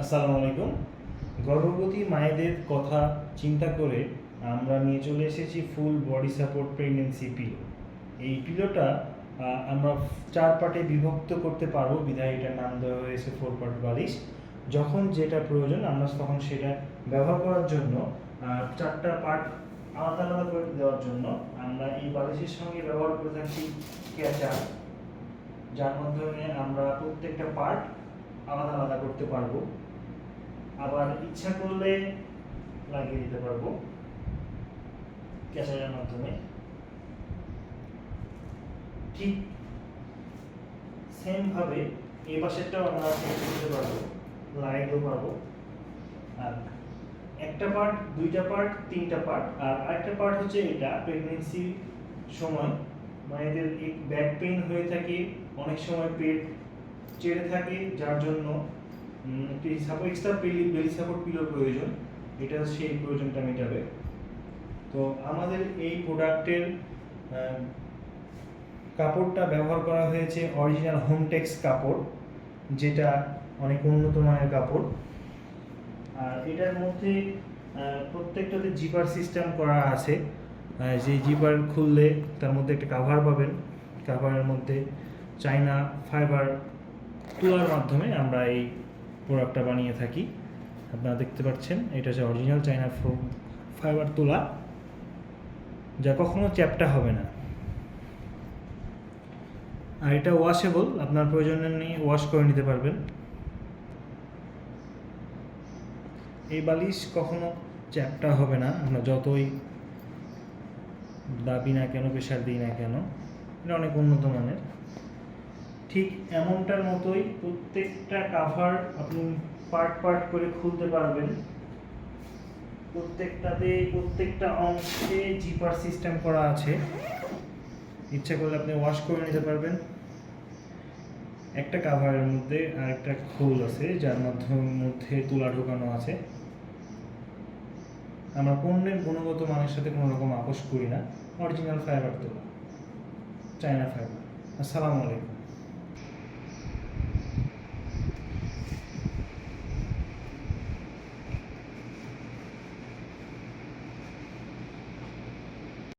আসসালামু আলাইকুম। গর্ভবতী মায়েদের কথা চিন্তা করে আমরা নিয়ে চলে এসেছি full body support pregnancy pillow এই পিলোটা আমরা চার পার্টে বিভক্ত করতে পারব। বিধায় এটার নাম দেওয়া হয়েছে ফোর পার্ট বালিশ। যখন যেটা প্রয়োজন, আমরা তখন সেটা ব্যবহার করার জন্য চারটা পার্ট আলাদা আলাদা করে দেওয়ার জন্য আমরা এই বালিশের সঙ্গে ব্যবহার করে থাকি ক্যাচার যার মাধ্যমে আমরা প্রত্যেকটা পার্ট আলাদা আলাদা করতে পারব। আবার ইচ্ছা করলে লাগিয়ে দিতে পারব। ক্যাচারের মাধ্যমে। ঠিক সেম ভাবে এই পাশেরটাও আমরা চেঞ্জ করতে পারব লাগাইতেও পারব। আর একটা পার্ট দুইটা পার্ট তিনটা পার্ট আর আরেকটা পার্ট হচ্ছে এটা প্রেগনেন্সি সময়। মায়েদের ব্যাক পেইন হয়ে থাকে, অনেক সময় পেট চেড়ে থাকে, যার জন্য একটি এক্সট্রা বেলি বেলি সাপোর্ট পিলোর প্রয়োজন। এটা সেই প্রয়োজনটা মেটাবে। তো আমাদের এই প্রোডাক্টের কাপড়টা ব্যবহার করা হয়েছে অরিজিনাল হোমটেক্স কাপড়, যেটা অনেক উন্নত মানের কাপড়। আর এটার মধ্যে প্রত্যেকটাতে জিপার সিস্টেম করা আছে। যে জিপার খুললে তার মধ্যে একটা কাভার পাবেন। কাভারের মধ্যে চাইনা ফাইবার তোলার মাধ্যমে আমরা এই প্রোডাক্টটা বানিয়ে থাকি। আপনারা দেখতে পাচ্ছেন, এটা হচ্ছে অরিজিনাল চাইনা ফাইবার তোলা, যা কখনো চ্যাপটা হবে না। আর এটা ওয়াশেবল আপনার প্রয়োজন নিয়ে ওয়াশ করে নিতে পারবেন। এই বালিশ কখনো চ্যাপটা হবে না, আমরা যতই দাবি না কেন, প্রেশার দিই না কেন, এটা অনেক উন্নত মানের। ঠিক এমনটার মতোই প্রত্যেকটা কাভার আপনি পার্ট পার্ট করে খুলতে পারবেন। প্রত্যেকটাতে, প্রত্যেকটা অংশে জিপার সিস্টেম করা আছে। ইচ্ছা করলে আপনি ওয়াশ করে নিতে পারবেন। একটা কাভারের মধ্যে আর একটা খোল আছে, যার মাধ্যমে মধ্যে তুলা ঢোকানো আছে। আমরা পণ্যের গুণগত মানের সাথে কোনো রকম আপোষ করি না। অরিজিনাল ফাইবার তোলা। চায়না ফাইবার আসসালামু আলাইকুম।